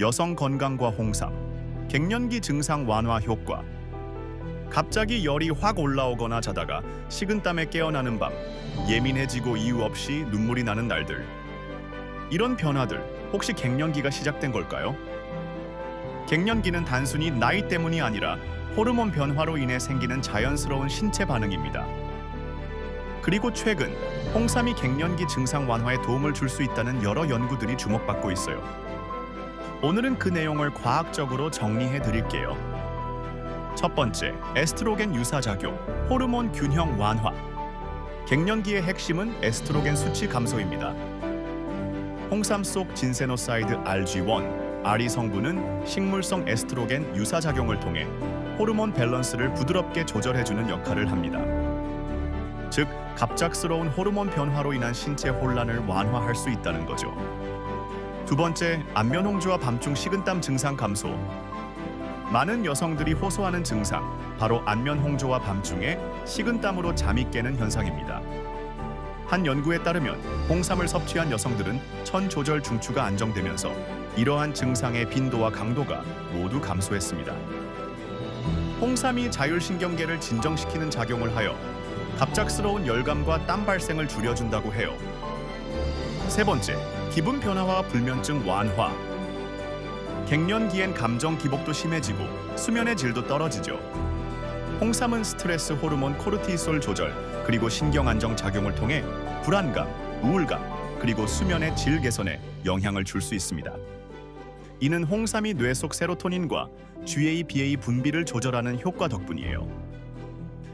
여성 건강과 홍삼, 갱년기 증상 완화 효과. 갑자기 열이 확 올라오거나 자다가 식은땀에 깨어나는 밤, 예민해지고 이유 없이 눈물이 나는 날들. 이런 변화들 혹시 갱년기가 시작된 걸까요? 갱년기는 단순히 나이 때문이 아니라 호르몬 변화로 인해 생기는 자연스러운 신체 반응입니다. 그리고 최근 홍삼이 갱년기 증상 완화에 도움을 줄 수 있다는 여러 연구들이 주목받고 있어요. 오늘은 그 내용을 과학적으로 정리해 드릴게요. 첫 번째, 에스트로겐 유사 작용, 호르몬 균형 완화. 갱년기의 핵심은 에스트로겐 수치 감소입니다. 홍삼 속 진세노사이드 RG1, RE 성분은 식물성 에스트로겐 유사 작용을 통해 호르몬 밸런스를 부드럽게 조절해주는 역할을 합니다. 즉, 갑작스러운 호르몬 변화로 인한 신체 혼란을 완화할 수 있다는 거죠. 두 번째, 안면 홍조와 밤중 식은땀 증상 감소. 많은 여성들이 호소하는 증상, 바로 안면 홍조와 밤중에 식은땀으로 잠이 깨는 현상입니다. 한 연구에 따르면 홍삼을 섭취한 여성들은 천 조절 중추가 안정되면서 이러한 증상의 빈도와 강도가 모두 감소했습니다. 홍삼이 자율신경계를 진정시키는 작용을 하여 갑작스러운 열감과 땀 발생을 줄여준다고 해요. 세 번째, 기분 변화와 불면증 완화. 갱년기엔 감정 기복도 심해지고 수면의 질도 떨어지죠. 홍삼은 스트레스 호르몬 코르티솔 조절 그리고 신경 안정 작용을 통해 불안감, 우울감 그리고 수면의 질 개선에 영향을 줄 수 있습니다. 이는 홍삼이 뇌 속 세로토닌과 GABA 분비를 조절하는 효과 덕분이에요.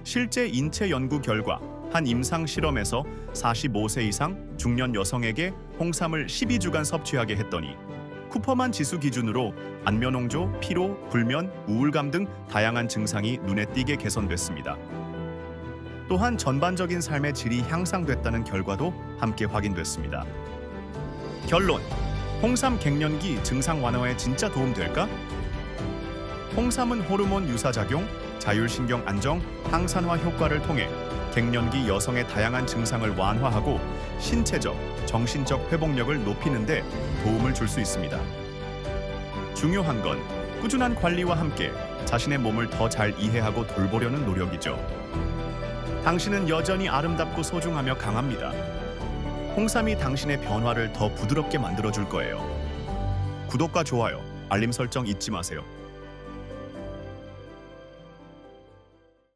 실제 인체 연구 결과 한 임상 실험에서 45세 이상 중년 여성에게 홍삼을 12주간 섭취하게 했더니 쿠퍼만 지수 기준으로 안면 홍조, 피로, 불면, 우울감 등 다양한 증상이 눈에 띄게 개선됐습니다. 또한 전반적인 삶의 질이 향상됐다는 결과도 함께 확인됐습니다. 결론: 홍삼 갱년기 증상 완화에 진짜 도움될까? 홍삼은 호르몬 유사 작용, 자율신경 안정, 항산화 효과를 통해 갱년기 여성의 다양한 증상을 완화하고 신체적, 정신적 회복력을 높이는 데 도움을 줄 수 있습니다. 중요한 건 꾸준한 관리와 함께 자신의 몸을 더 잘 이해하고 돌보려는 노력이죠. 당신은 여전히 아름답고 소중하며 강합니다. 홍삼이 당신의 변화를 더 부드럽게 만들어 줄 거예요. 구독과 좋아요, 알림 설정 잊지 마세요.